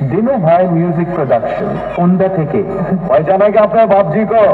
দিনে ভাই music production কোনটা থেকে। ওই কি আপনার বাপজি কো?